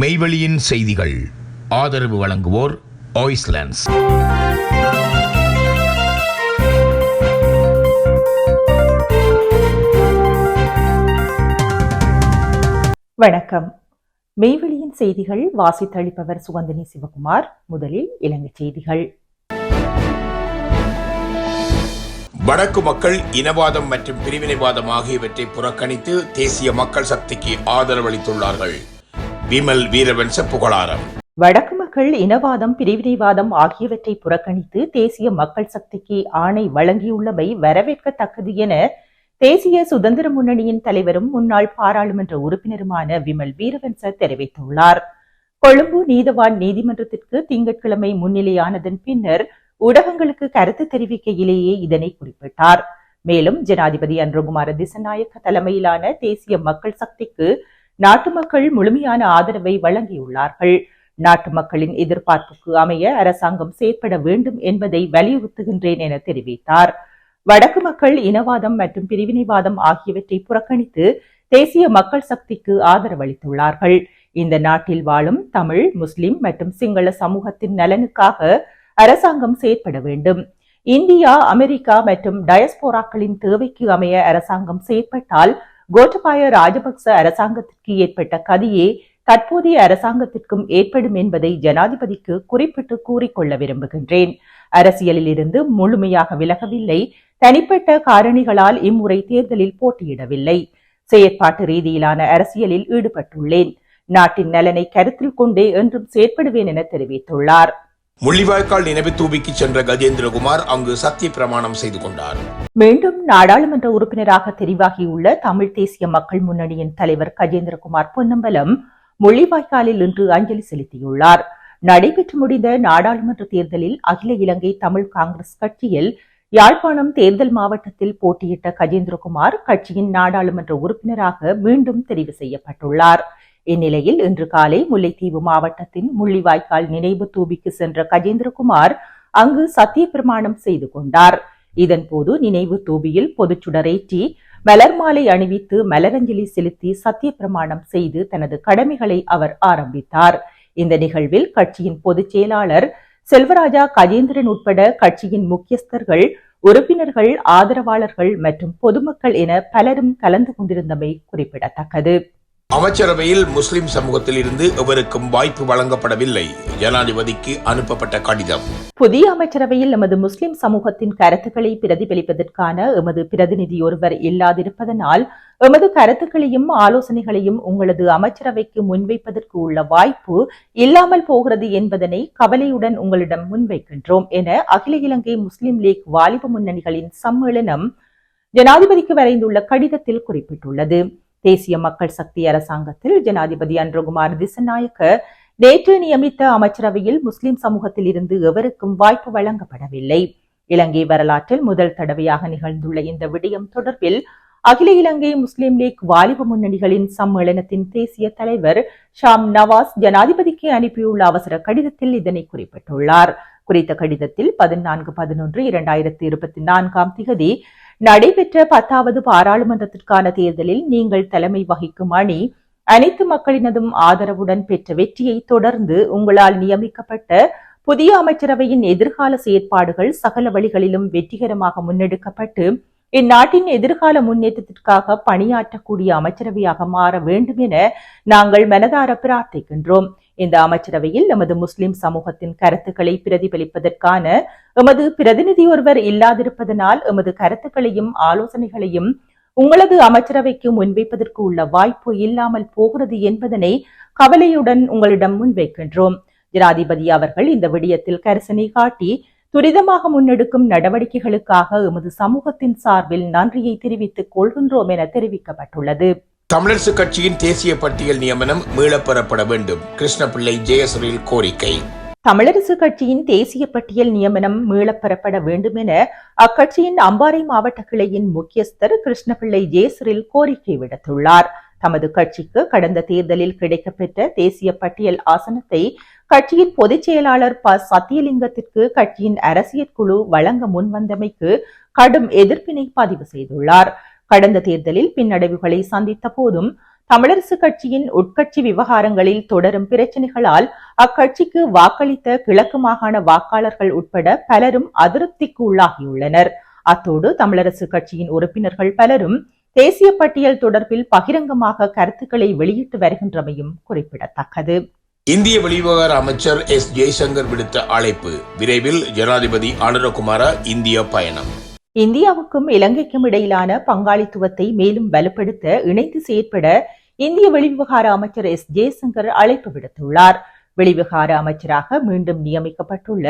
மெய்வெளியின் செய்திகள். ஆதரவு வழங்குவோர் ஆய்ஸ்லாண்ட்ஸ் வணக்கம். மெய்வெளியின் செய்திகள் வாசித்தளிப்பவர் சுகந்தினி சிவகுமார் முதலில் இலங்கை செய்திகள். வடக்கு மக்கள் இனவாதம் மற்றும் பிரிவினைவாதம் ஆகியவற்றை புறக்கணித்து தேசிய மக்கள் சக்திக்கு ஆதரவளித்துள்ளார்கள். விமல் வீரவன்ச புகழாரம் வடக்கு மக்கள் இனவாதம் பிரிவினைவாதம் ஆகியவற்றை புறக்கணித்து தேசிய மக்கள் சக்திக்கு ஆணை வழங்கியுள்ளமை வரவேற்கத்தக்கது என தேசிய சுதந்திர முன்னணியின் தலைவரும் முன்னாள் பாராளுமன்ற உறுப்பினருமான விமல் வீரவன்ச தெரிவித்துள்ளார். கொழும்பு நீதவான் நீதிமன்றத்திற்கு திங்கட்கிழமை முன்னிலையானதன் பின்னர் ஊடகங்களுக்கு கருத்து தெரிவிக்கையிலேயே இதனை குறிப்பிட்டார். மேலும் ஜனாதிபதி அன்றகுமார திசநாயக்க தலைமையிலான தேசிய மக்கள் சக்திக்கு நாட்டு மக்கள் முழுமையான ஆதரவை வழங்கியுள்ளார்கள். நாட்டு மக்களின் எதிர்பார்ப்புக்கு அமைய அரசாங்கம் செயற்பட வேண்டும் என்பதை வலியுறுத்துகின்றேன் என தெரிவித்தார். வடக்கு மக்கள் இனவாதம் மற்றும் பிரிவினைவாதம் ஆகியவற்றை புறக்கணித்து தேசிய மக்கள் சக்திக்கு ஆதரவளித்துள்ளார்கள் இந்த நாட்டில் வாழும் தமிழ் முஸ்லிம் மற்றும் சிங்கள சமூகத்தின் நலனுக்காக அரசாங்கம் செயற்பட வேண்டும். இந்தியா அமெரிக்கா மற்றும் டயஸ்போராக்களின் தேவைக்கு அமைய அரசாங்கம் செயற்பட்டால் கோட்டபாய ராஜபக்ச அரசாங்கத்திற்கு ஏற்பட்ட கதியே தற்போதைய அரசாங்கத்திற்கும் ஏற்படும் என்பதை ஜனாதிபதிக்கு குறிப்பிட்டு கூறிக்கொள்ள விரும்புகின்றேன். அரசியலில் இருந்து முழுமையாக விலகவில்லை. தனிப்பட்ட காரணிகளால் இம்முறை தேர்தலில் போட்டியிடவில்லை. செயற்பாட்டு ரீதியிலான அரசியலில் ஈடுபட்டுள்ளேன். நாட்டின் நலனை கருத்தில் கொண்டே என்றும் செயற்படுவேன் என தெரிவித்துள்ளார். முள்ளிவாய்க்கால் நினைவு தூபிக்கு சென்ற கஜேந்திரகுமார் அங்கு சத்திய பிரமாணம் செய்து கொண்டார். மீண்டும் நாடாளுமன்ற உறுப்பினராக தெரிவாகியுள்ள தமிழ் தேசிய மக்கள் முன்னணியின் தலைவர் கஜேந்திரகுமார் பொன்னம்பலம் முள்ளிவாய்க்காலில் இன்று அஞ்சலி செலுத்தியுள்ளார். நடைபெற்று முடிந்த நாடாளுமன்ற தேர்தலில் அகில இலங்கை தமிழ் காங்கிரஸ் கட்சியில் யாழ்ப்பாணம் தேர்தல் மாவட்டத்தில் போட்டியிட்ட கஜேந்திரகுமார் கட்சியின் நாடாளுமன்ற உறுப்பினராக மீண்டும் தெரிவு செய்யப்பட்டுள்ளார். இந்நிலையில் இன்று காலை முல்லைத்தீவு மாவட்டத்தின் முள்ளிவாய்க்கால் நினைவு தூபிக்கு சென்ற கஜேந்திரகுமார் அங்கு சத்திய பிரமாணம் செய்து கொண்டார். இதன்போது நினைவு தூபியில் பொதுச்சுடரேற்றி மலர் மாலை அணிவித்து மலரஞ்சலி செலுத்தி சத்திய பிரமாணம் செய்து தனது கடமைகளை அவர் ஆரம்பித்தார். இந்த நிகழ்வில் கட்சியின் பொதுச் செயலாளர் செல்வராஜா கஜேந்திரன் உட்பட கட்சியின் முக்கியஸ்தர்கள் உறுப்பினர்கள் ஆதரவாளர்கள் மற்றும் பொதுமக்கள் என பலரும் கலந்து கொண்டிருந்தமை குறிப்பிடத்தக்கது. அமைச்சரவையில் முஸ்லிம் சமூகத்தில் இருந்து எவருக்கும் வாய்ப்பு வழங்கப்படவில்லை. ஜனாதிபதிக்கு அனுப்பப்பட்ட கடிதம். புதிய அமைச்சரவையில் எமது முஸ்லிம் சமூகத்தின் கருத்துக்களை பிரதிபலிப்பதற்கான எமது பிரதிநிதி ஒருவர் இல்லாதிருப்பதனால் எமது கருத்துக்களையும் ஆலோசனைகளையும் உங்களது அமைச்சரவைக்கு முன்வைப்பதற்கு உள்ள வாய்ப்பு இல்லாமல் போகிறது என்பதனை கவலையுடன் உங்களிடம் முன்வைக்கின்றோம் என அகில இலங்கை முஸ்லிம் லீக் வாலிப முன்னணிகளின் சம்மேளனம் ஜனாதிபதிக்கு வரைந்துள்ள கடிதத்தில் குறிப்பிட்டுள்ளது. தேசிய மக்கள் சக்தி அரசாங்கத்தில் ஜனாதிபதி அன்றகுமார் திசநாயக்க நேற்று நியமித்த அமைச்சரவையில் முஸ்லிம் சமூகத்தில் இருந்து எவருக்கும் வாய்ப்பு வழங்கப்படவில்லை. இலங்கை வரலாற்றில் முதல் தடவையாக நிகழ்ந்துள்ள இந்த விடயம் தொடர்பில் அகில இலங்கை முஸ்லிம் லீக் வாலிப முன்னணிகளின் சம்மேளனத்தின் தேசிய தலைவர் ஷாம் நவாஸ் ஜனாதிபதிக்கு அனுப்பியுள்ள அவசர கடிதத்தில் இதனை குறிப்பிட்டுள்ளார். குறித்த கடிதத்தில் பதினான்கு பதினொன்று இரண்டாயிரத்தி இருபத்தி நான்காம் திகதி நடைபெற்ற பத்தாவது பாராளுமன்றத்திற்கான தேர்தலில் நீங்கள் தலைமை வகிக்கும் அணி அனைத்து மக்களினதும் ஆதரவுடன் பெற்ற வெற்றியை தொடர்ந்து உங்களால் நியமிக்கப்பட்ட புதிய அமைச்சரவையின் எதிர்கால செயற்பாடுகள் சகல வழிகளிலும் வெற்றிகரமாக முன்னெடுக்கப்பட்டு இந்நாட்டின் எதிர்கால முன்னேற்றத்திற்காக பணியாற்றக்கூடிய அமைச்சரவையாக மாற வேண்டும் என நாங்கள் மனதார பிரார்த்திக்கின்றோம். இந்த அமைச்சரவையில் நமது முஸ்லிம் சமூகத்தின் கருத்துக்களை பிரதிபலிப்பதற்கான எமது பிரதிநிதி ஒருவர் இல்லாதிருப்பதனால் எமது கருத்துக்களையும் ஆலோசனைகளையும் உங்களது அமைச்சரவைக்கு முன்வைப்பதற்கு உள்ள வாய்ப்பு இல்லாமல் போகிறது என்பதனை கவலையுடன் உங்களிடம் முன்வைக்கின்றோம். ஜனாதிபதி அவர்கள் இந்த விடயத்தில் கரிசனை காட்டி துரிதமாக முன்னெடுக்கும் நடவடிக்கைகளுக்காக எமது சமூகத்தின் சார்பில் நன்றியை தெரிவித்துக் கொள்கின்றோம் என தெரிவிக்கப்பட்டுள்ளது. தமிழரசு கட்சியின் தேசிய பட்டியல் நியமனம் மீளப்பெறப்பட வேண்டும். கிருஷ்ணபிள்ளை ஜெயஸ்ரீல் கோரிக்கை. தமிழரசு கட்சியின் தேசிய பட்டியல் நியமனம் மீளப்பெறப்பட வேண்டும் என அக்கட்சியின் அம்பாறை மாவட்ட கிளையின் முக்கியஸ்தர் கிருஷ்ணபிள்ளை ஜெயஸ்ரில் கோரிக்கை விடுத்துள்ளார். தமது கட்சிக்கு கடந்த தேர்தலில் கிடைக்கப்பெற்ற தேசிய பட்டியல் ஆசனத்தை கட்சியின் பொதுச் செயலாளர் ப. சத்தியலிங்கத்திற்கு கட்சியின் அரசியல் குழு வழங்க முன்வந்தமைக்கு கடும் எதிர்ப்பினை பதிவு செய்துள்ளார். கடந்த தேர்தலில் பின்னடைவுகளை சந்தித்த போதும் தமிழரசு கட்சியின் உட்கட்சி விவகாரங்களில் தொடரும் பிரச்சனைகளால் அக்கட்சிக்கு வாக்களித்த கிழக்கு மாகாண வாக்காளர்கள் உட்பட பலரும் அதிருப்திக்கு உள்ளாகியுள்ளனர். அத்தோடு தமிழரசு கட்சியின் உறுப்பினர்கள் பலரும் தேசிய பட்டியல் தொடர்பில் பகிரங்கமாக கருத்துக்களை வெளியிட்டு வருகின்றமையும் குறிப்பிடத்தக்கது. இந்திய வெளிவிவகார அமைச்சர் எஸ் ஜெய்சங்கர் விடுத்த அழைப்பு விரைவில் ஜனாதிபதி ஆனரகுமார இந்திய பயணம். இந்தியாவுக்கும் இலங்கைக்கும் இடையிலான பங்காளித்துவத்தை மேலும் வலுப்படுத்த இணைந்து செயற்பட இந்திய வெளிவிவகார அமைச்சர் எஸ். ஜெய்சங்கர் அழைப்பு விடுத்துள்ளார். வெளிவிவகார அமைச்சராக மீண்டும் நியமிக்கப்பட்டுள்ள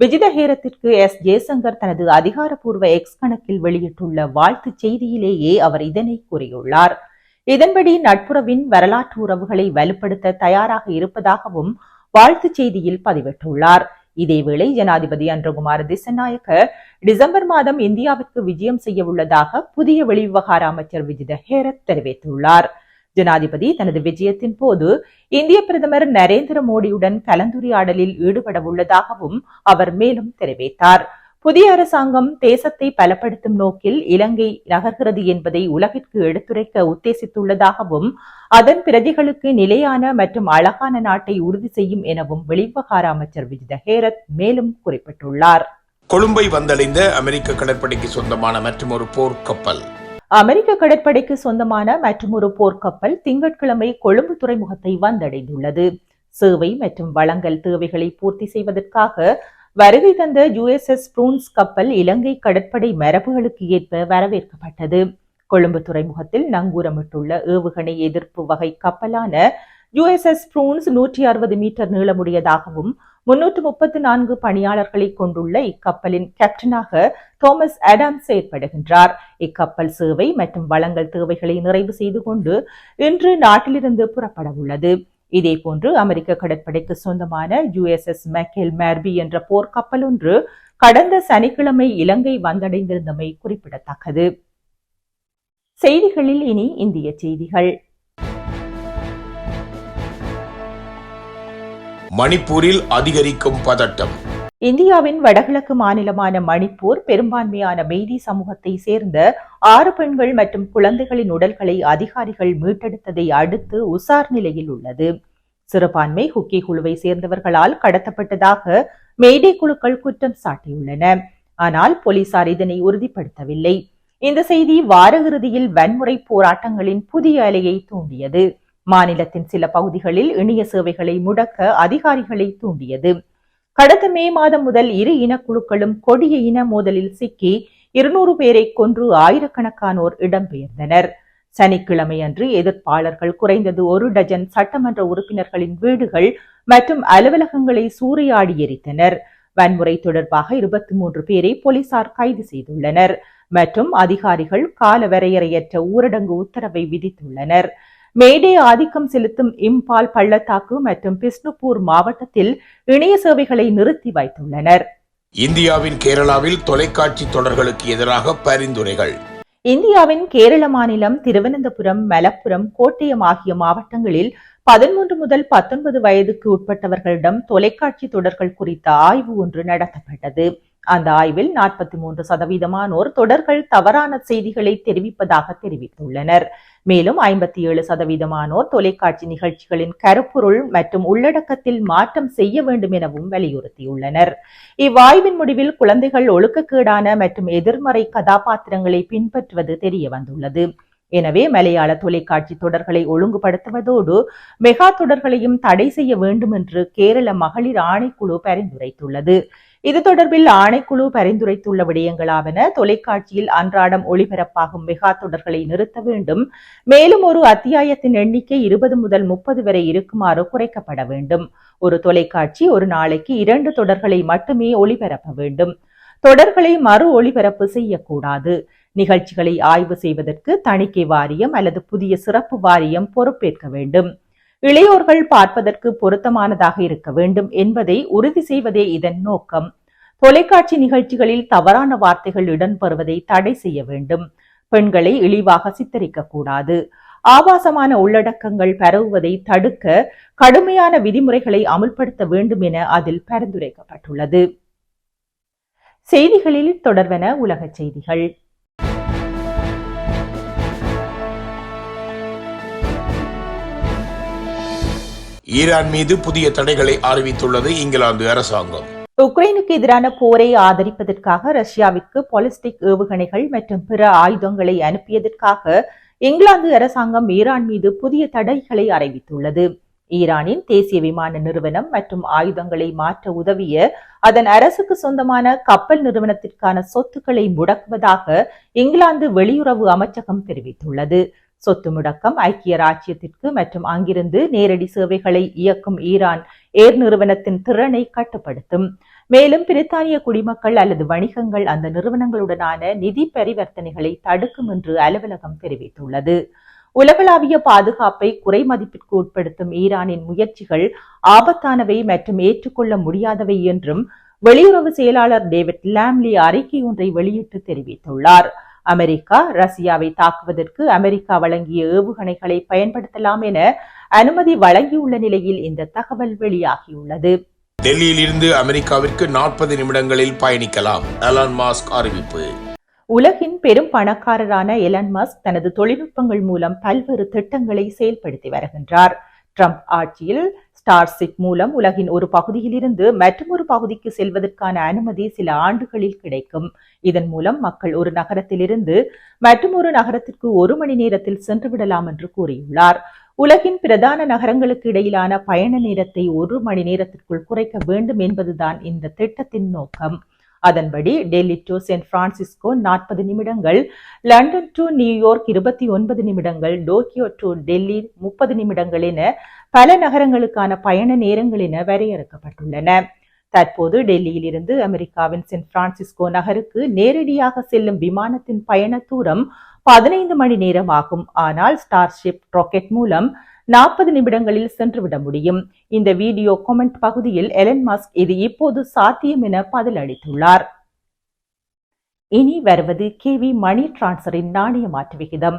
விஜிதஹேரத்திற்கு எஸ். ஜெய்சங்கர் தனது அதிகாரப்பூர்வ எக்ஸ் கணக்கில் வெளியிட்டுள்ள வாழ்த்துச் செய்தியிலேயே அவர் இதனை கூறியுள்ளார். இதன்படி நட்புறவின் வரலாற்று உறவுகளை வலுப்படுத்த தயாராக இருப்பதாகவும் வாழ்த்துச் செய்தியில் பதிவிட்டுள்ளார். இதேவேளை ஜனாதிபதி அன்றகுமார் திசநாயக்க டிசம்பர் மாதம் இந்தியாவிற்கு விஜயம் செய்ய உள்ளதாக புதிய வெளிவிவகார அமைச்சர் விஜித ஹேரத் தெரிவித்துள்ளார். ஜனாதிபதி தனது விஜயத்தின் போது இந்திய பிரதமர் நரேந்திர மோடியுடன் கலந்துரையாடலில் ஈடுபட உள்ளதாகவும் அவர் மேலும் தெரிவித்தார். புதிய அரசாங்கம் தேசத்தை பலப்படுத்தும் நோக்கில் இலங்கை நகர்கிறது என்பதை உலகிற்கு எடுத்துரைக்க உத்தேசித்துள்ளதாகவும் அதன் பிரஜைகளுக்கு நிலையான மற்றும் அழகான நாட்டை உறுதி செய்யும் எனவும் வெளிவிவகார அமைச்சர் விஜித ஹேரத் மேலும் குறிப்பிட்டுள்ளார். கொழும்பை வந்தடைந்த அமெரிக்க கடற்படைக்கு சொந்தமான மற்றொரு போர்க்கப்பல். அமெரிக்க கடற்படைக்கு சொந்தமான மற்றொரு போர்க்கப்பல் திங்கட்கிழமை கொழும்பு துறைமுகத்தை வந்தடைந்துள்ளது. சேவை மற்றும் வழங்கல் தேவைகளை பூர்த்தி செய்வதற்காக வருகை தந்த யுஎஸ்எஸ் ப்ரூன்ஸ் கப்பல் இலங்கை கடற்படை மரபுகளுக்கு ஏற்ப வரவேற்கப்பட்டது. கொழும்பு துறைமுகத்தில் நங்கூரமிட்டுள்ள ஏவுகணை எதிர்ப்பு வகை கப்பலான யுஎஸ்எஸ் ப்ரூன்ஸ் நூற்றி அறுபது மீட்டர் நீளமுடையதாகவும் முன்னூற்று முப்பத்தி நான்கு பணியாளர்களை கொண்டுள்ள இக்கப்பலின் கேப்டனாக தோமஸ் அடாம் செயற்படுகின்றார். இக்கப்பல் சேவை மற்றும் வளங்கள் தேவைகளை நிறைவு செய்து கொண்டு இன்று நாட்டிலிருந்து புறப்பட உள்ளது இதேபோன்று அமெரிக்க கடற்படைக்கு சொந்தமான யுஎஸ்எஸ் மெக்கேல் மேர்பி என்ற போர்க்கப்பல் ஒன்று கடந்த சனிக்கிழமை இலங்கை வந்தடைந்திருந்தமை குறிப்பிடத்தக்கது. செய்திகளில் இனி இந்திய செய்திகள். மணிப்பூரில் அதிகரிக்கும் பதட்டம். இந்தியாவின் வடகிழக்கு மாநிலமான மணிப்பூர் பெரும்பான்மையான மெய்தி சமூகத்தை சேர்ந்த ஆறு பெண்கள் மற்றும் குழந்தைகளின் உடல்களை அதிகாரிகள் மீட்டெடுத்ததை அடுத்து உசார் நிலையில் உள்ளது. சிறுபான்மை ஹுக்கி குழுவை சேர்ந்தவர்களால் கடத்தப்பட்டதாக மெய்டே குழுக்கள் குற்றம் சாட்டியுள்ளன. ஆனால் போலீசார் இதனை உறுதிப்படுத்தவில்லை. இந்த செய்தி வார இறுதியில் வன்முறை போராட்டங்களின் புதிய அலையை தூண்டியது. மாநிலத்தின் சில பகுதிகளில் இணைய சேவைகளை முடக்க அதிகாரிகளை தூண்டியது. கடந்த மே மாதம் முதல் இரு இனக்குழுக்களும் கொடிய இன மோதலில் சிக்கி இருநூறு பேரை கொன்று ஆயிரக்கணக்கானோர் இடம்பெயர்ந்தனர். சனிக்கிழமை அன்று எதிர்ப்பாளர்கள் குறைந்தது ஒரு டஜன் சட்டமன்ற உறுப்பினர்களின் வீடுகள் மற்றும் அலுவலகங்களை சூறையாடி எரித்தனர். வன்முறை தொடர்பாக இருபத்தி மூன்று பேரை போலீசார் கைது செய்துள்ளனர் மற்றும் அதிகாரிகள் காலவரையறையற்ற ஊரடங்கு உத்தரவை விதித்துள்ளனர். மேடே ஆதிக்கம் செலுத்தும் இம்பால் பள்ளத்தாக்கு மற்றும் பிஸ்னுப்பூர் மாவட்டத்தில் இணைய சேவைகளை நிறுத்தி வைத்துள்ளனர். இந்தியாவின் கேரளாவில் தொலைக்காட்சி தொடர்களுக்கு எதிராக பரிந்துரைகள். இந்தியாவின் கேரள மாநிலம் திருவனந்தபுரம் மலப்புரம் கோட்டயம் ஆகிய மாவட்டங்களில் பதிமூன்று முதல் பத்தொன்பது வயதுக்கு உட்பட்டவர்களிடம் தொலைக்காட்சி தொடர்கள் குறித்த ஆய்வு ஒன்று நடத்தப்பட்டது. அந்த ஆய்வில் நாற்பத்தி மூன்று சதவீதமானோர் தொடர்கள் தவறான செய்திகளை தெரிவிப்பதாக தெரிவித்துள்ளனர். மேலும் ஐம்பத்தி ஏழு சதவீதமானோர் தொலைக்காட்சி நிகழ்ச்சிகளின் கருப்பொருள் மற்றும் உள்ளடக்கத்தில் மாற்றம் செய்ய வேண்டும் எனவும் வலியுறுத்தியுள்ளனர். இவ்வாய்வின் முடிவில் குழந்தைகள் ஒழுக்கக்கேடான மற்றும் எதிர்மறை கதாபாத்திரங்களை பின்பற்றுவது தெரிய வந்துள்ளது எனவே மலையாள தொலைக்காட்சி தொடர்களை ஒழுங்குபடுத்துவதோடு மெகா தொடர்களையும் தடை செய்ய வேண்டும் என்று கேரள மகளிர் ஆணைக்குழு பரிந்துரைத்துள்ளது. இது தொடர்பில் ஆணைக்குழு பரிந்துரைத்துள்ள விடயங்களாவன தொலைக்காட்சியில் அன்றாடம் ஒளிபரப்பாகும் மெகா தொடர்களை நிறுத்த வேண்டும். மேலும் ஒரு அத்தியாயத்தின் எண்ணிக்கை இருபது முதல் முப்பது வரை இருக்குமாறு குறைக்கப்பட வேண்டும். ஒரு தொலைக்காட்சி ஒரு நாளைக்கு இரண்டு தொடர்களை மட்டுமே ஒளிபரப்ப வேண்டும். தொடர்களை மறு ஒளிபரப்பு செய்யக்கூடாது. நிகழ்ச்சிகளை ஆய்வு செய்வதற்கு தணிக்கை வாரியம் அல்லது புதிய சிறப்பு வாரியம் பொறுப்பேற்க வேண்டும். இளையோர்கள் பார்ப்பதற்கு பொருத்தமானதாக இருக்க வேண்டும் என்பதை உறுதி செய்வதே இதன் நோக்கம். தொலைக்காட்சி நிகழ்ச்சிகளில் தவறான வார்த்தைகள் இடம்பெறுவதை தடை செய்ய வேண்டும். பெண்களை இழிவாக சித்தரிக்க கூடாது ஆபாசமான உள்ளடக்கங்கள் பரவுவதை தடுக்க கடுமையான விதிமுறைகளை அமுல்படுத்த வேண்டும் என அதில் பரிந்துரைக்கப்பட்டுள்ளது. செய்திகளில் தொடர்வன உலகச் செய்திகள். ஈரான் மீது புதிய தடைகளை அறிவித்துள்ளது இங்கிலாந்து அரசாங்கம். உக்ரைனுக்கு எதிரான போரை ஆதரிப்பதற்காக ரஷ்யாவிற்கு பாலிஸ்டிக் ஏவுகணைகள் மற்றும் பிற ஆயுதங்களை அனுப்பியதற்காக இங்கிலாந்து அரசாங்கம் ஈரான் மீது புதிய தடைகளை அறிவித்துள்ளது. ஈரானின் தேசிய விமான நிறுவனம் மற்றும் ஆயுதங்களை மாற்ற உதவிய அதன் அரசுக்கு சொந்தமான கப்பல் நிறுவனத்திற்கான சொத்துக்களை முடக்குவதாக இங்கிலாந்து வெளியுறவு அமைச்சகம் தெரிவித்துள்ளது. சொத்து முடக்கம் ஐக்கிய ராச்சியத்திற்கு மற்றும் அங்கிருந்து நேரடி சேவைகளை இயக்கும் ஈரான் ஏர் நிறுவனத்தின் திறனை கட்டுப்படுத்தும். மேலும் பிரித்தானிய குடிமக்கள் அல்லது வணிகங்கள் அந்த நிறுவனங்களுடனான நிதி பரிவர்த்தனைகளை தடுக்கும் என்று அலுவலகம் தெரிவித்துள்ளது. உலகளாவிய பாதுகாப்பை குறைமதிப்பிற்கு உட்படுத்தும் ஈரானின் முயற்சிகள் ஆபத்தானவை மற்றும் ஏற்றுக்கொள்ள முடியாதவை என்றும் வெளியுறவு செயலாளர் டேவிட் லாம்லி அறிக்கை ஒன்றை வெளியிட்டு தெரிவித்துள்ளார். அமெரிக்கா ரஷ்யாவை தாக்குவதற்கு அமெரிக்கா வழங்கிய ஏவுகணைகளை பயன்படுத்தலாம் என அனுமதி வழங்கியுள்ள நிலையில் இந்த தகவல் வெளியாகியுள்ளது. டெல்லியில் இருந்து அமெரிக்காவிற்கு நாற்பது நிமிடங்களில் பயணிக்கலாம் எலான் மாஸ்க் அறிவிப்பு. உலகின் பெரும் பணக்காரரான எலன் மஸ்க் தனது தொழில்நுட்பங்கள் மூலம் பல்வேறு திட்டங்களை செயல்படுத்தி வருகின்றார். ட்ரம்ப் ஆட்சியில் ஸ்டார்ஷிப் மூலம் உலகின் ஒரு பகுதியிலிருந்து மற்றொரு பகுதிக்கு செல்வதற்கான அனுமதி சில ஆண்டுகளில் கிடைக்கும். இதன் மூலம் மக்கள் ஒரு நகரத்திலிருந்து மற்றொரு நகரத்திற்கு ஒரு மணி நேரத்தில் சென்றுவிடலாம் என்று கூறியுள்ளார். உலகின் பிரதான நகரங்களுக்கு இடையிலான பயண நேரத்தை ஒரு மணி நேரத்திற்குள் குறைக்க வேண்டும் என்பதுதான் இந்த திட்டத்தின் நோக்கம். அதன்படி டெல்லி டு சென்ட் பிரான்சிஸ்கோ நாற்பது நிமிடங்கள் லண்டன் டு நியூயார்க் இருபத்தி ஒன்பது நிமிடங்கள் டோக்கியோ டு டெல்லி முப்பது நிமிடங்கள் என பல நகரங்களுக்கான பயண நேரங்கள் என வரையறுக்கப்பட்டுள்ளன. தற்போது டெல்லியில் இருந்து அமெரிக்காவின் சென் பிரான்சிஸ்கோ நகருக்கு நேரடியாக செல்லும் விமானத்தின் பயண தூரம் பதினைந்து மணி நேரம் ஆகும் ஆனால் ஸ்டார்ஷிப் ராக்கெட் மூலம் நாற்பது நிமிடங்களில் சென்றுவிட முடியும். இந்த வீடியோ கமெண்ட் பகுதியில் எலன் மஸ்க் இது இப்போது சாத்தியம் என பதில் அளித்துள்ளார் இனி வருவது கே வி மணி டிரான்ஸ்ஃபரின் நாணய மாற்று விகிதம்.